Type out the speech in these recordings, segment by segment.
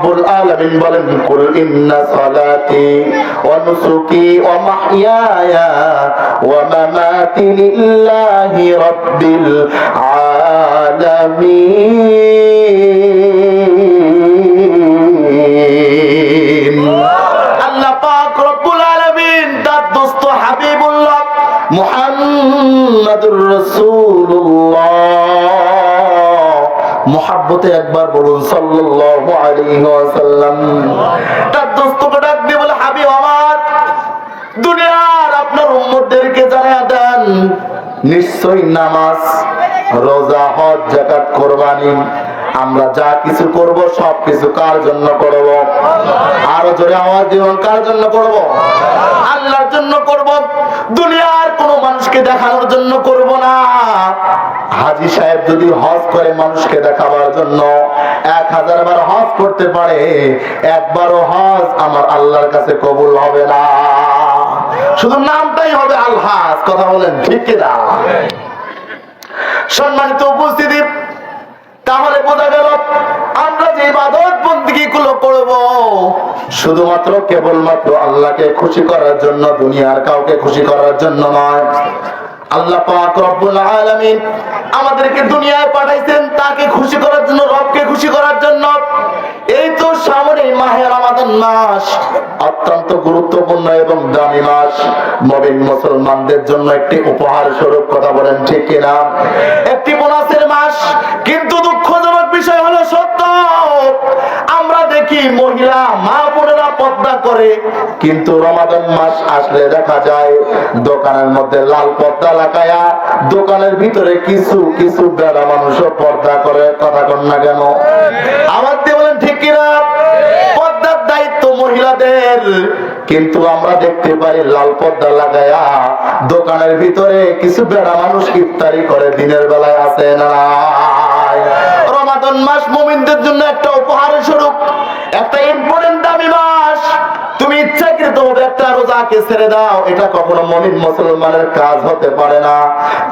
রব্বুল আলামিন আল্লাহ পাক রব্বুল আলামিন তার মোহাব্বতে একবার বলুন, সাল্লাল্লাহু আলাইহি ওয়াসাল্লাম। তার দোস্তকে বলে আমার, দুনিয়ার আপনার উম্মতদেরকে জানিয়ে দেন। নিশ্চয়ই নামাজ, রোজা, হজ, যাকাত, কোরবানি আমরা যা কিছু করব, সব কিছু কার জন্য করব? আরও জোরে আওয়াজ দিবেন কার জন্য করব? আল্লাহর জন্য করব। দুনিয়ার কোনো মানুষকে দেখানোর জন্য করব না। হাজি সাহেব যদি হজ করে মানুষকে দেখাবার জন্য এক হাজার বার হজ করতে পারে, একবারও হজ আমার আল্লাহর কাছে কবুল হবে না। শুধু নামটাই হবে আলহাজ, কথা বলেন ঠিক কিনা? সম্মানিত বন্দিগি গুলো করব। শুধুমাত্র কেবলমাত্র আল্লাহকে খুশি করার জন্য, দুনিয়ার কাউকে খুশি করার জন্য নয়। আল্লাহ পাক রব্বুল আলামিন আমাদেরকে দুনিয়ায় পাঠাইছেন তাকে খুশি করার জন্য, রবকে খুশি করার জন্য। এই তো সামনে মাহে রমাদান মাস, অত্যন্ত গুরুত্বপূর্ণ এবং দামি মাস। নবীন মুসলমানদের জন্য একটি উপহার স্বরূপ, কথা বলেন ঠিক কিনা? একটি বোনাসের দেখি মহিলা মা বোনেরা পর্দা করে? কিন্তু রমাদান মাস আসলে দেখা যায় দোকানের মধ্যে লাল পর্দা লাগায়া দোকানের ভিতরে কিছু কিছু বেড়া মানুষও পর্দা করে, কথা কন না কেন? আমার দিয়ে বলেন, ঠিক কিনা? পর্দার দায়িত্ব মহিলাদের। কিন্তু আমরা দেখতে পারি লাল পর্দা লাগায়া দোকানের ভিতরে কিছু বেড়া মানুষ ইফতারি করে, দিনের বেলায় আছে না? রমাদান মাস মুমিনদের জন্য একটা উপহার স্বরূপ। একটা ইম্পর্টেন্ট দামি মাস। তুমি ইচ্ছাকৃত একটা রোজাকে ছেড়ে দাও, এটা কখনো মমিন মুসলমানের কাজ হতে পারে না।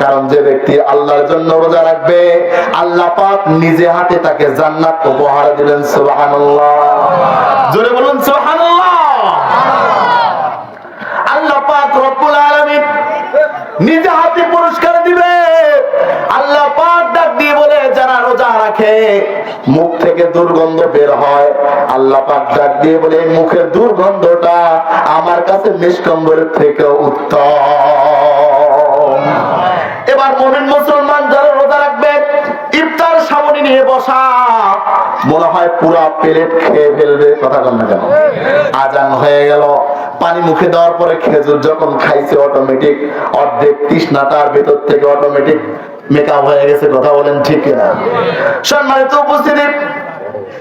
কারণ যে ব্যক্তি আল্লাহর জন্য রোজা রাখবে, আল্লাহ পাক নিজে হাতে তাকে জান্নাত উপহার দিলেন সুবহানাল্লাহ। জোরে বলুন, সুবহানাল্লাহ। আল্লাহ পাক রব্বুল আলামিন নিজে হাতে পুরস্কার দিবে। আল্লাহ পাক ডাক দিয়ে বলে, যারা রোজা রাখে দুর্গন্ধ বের হয়। আল্লাহ পাক ডাক দিয়ে বলে এই মুখের দুর্গন্ধটা আমার কাছে নিষ্কম্বরের থেকে উত্তম। এবার মমিন মুসলমান যারা রোজা রাখবে, ইফতার সামনে নিয়ে বসা, মনে হয় পুরা প্লেট খেয়ে ফেলবে, কথা কন না কেন? আজান হয়ে গেল। পানি মুখে দেওয়ার পরে খেজুর যখন খাইছে অটোমেটিক অর্ধেক তৃষ্ণা তার ভেতর থেকে অটোমেটিক মেকআপ হয়ে গেছে, কথা বলেন ঠিক কিনা? সম্মানিত উপস্থিতি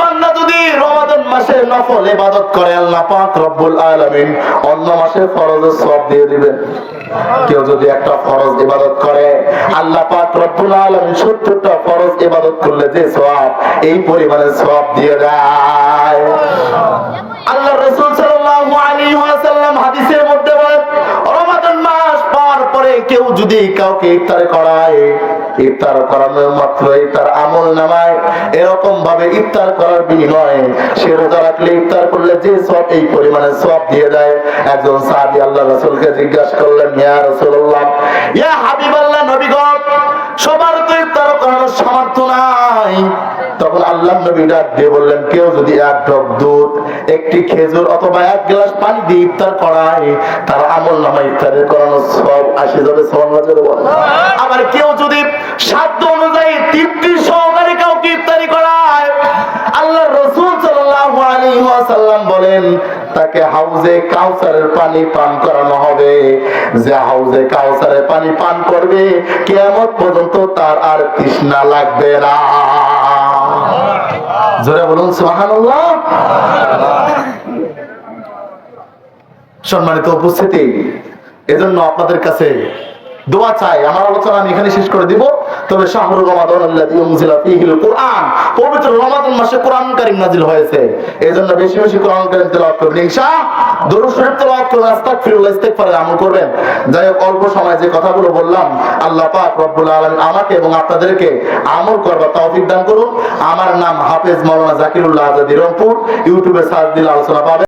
বান্দা যদি রমাদান মাসে নফল ইবাদত করে, আল্লাহ পাক রব্বুল আলামিন অন্য মাসে ফরজের সওয়াব দিয়ে দিবেন। কেউ যদি একটা ফরজ ইবাদত করে, আল্লাহ পাক রব্বুল আলামিন 70টা ফরজ ইবাদত করলে যে সওয়াব, এই পরিমাণে সওয়াব দিয়ে দেয়। আল্লাহ রাসূল সাল্লাল্লাহু আলাইহি ওয়াসাল্লাম হাদিসের মধ্যে বলেন, রমাদান মাস পার পরে কেউ যদি কাউকে ইফতার করায় ইফতার করানোর মাত্রই তার আমল নামায়। এরকম ভাবে ইফতার করার বিনিময়ে সে রোজা রাখলে ইফতার করলে যে সব এই পরিমাণে সব দিয়ে দেয়। একজন সাহাবি আল্লাহ রাসূলকে জিজ্ঞাসা করলেন, ইয়া রাসূলুল্লাহ, ইয়া হাবিবাল্লাহ নবীগণ, সবার আল্লাহ নবী ডাক দিয়ে বললেন, কেউ যদি এক ড্রপ দুধ, একটি খেজুর অথবা এক গ্লাস পানি দিয়ে ইফতার করায়, তার আমল নামা ইফতারের করানো সব আসে যাবে সমাজের আবার কেউ যদি সাধ্য অনুযায়ী তৃপ্তি সহকারে কাউকে ইফতারি করায় আল্লাহ রসুল বলেন, তাকে হাউজে কাউসারের পানি পান করানো হবে। যে হাউজে কাউসারের পানি পান করবে, কিয়ামত পর্যন্ত তার আর তৃষ্ণা লাগবে না। জোরে বলুন, সুবহানাল্লাহ। সম্মানিত উপস্থিতি, এজন্য আপনাদের কাছে দোয়া চাই। আমার আলোচনা আমি এখানে শেষ করে দিব। তবে শাহরুর রমাদান আল্লাযী উনজিলা পবিত্র রমাদান মাসে কোরআন নাজিল হয়েছে। এজন্য বেশি বেশি কোরআন কারীম তেলাওয়াত করবেন, ইনশাআল্লাহ। আমল করবেন। যাই হোক, অল্প সময় যে কথাগুলো বললাম, আল্লাহ আমাকে এবং আপনাদেরকে আমল করবার করুন। আমার নাম হাফেজ মাওলানা জাকিরুল্লাহ আজাদি রংপুর, ইউটিউবে সার্চ দিলে আলোচনা পাবেন।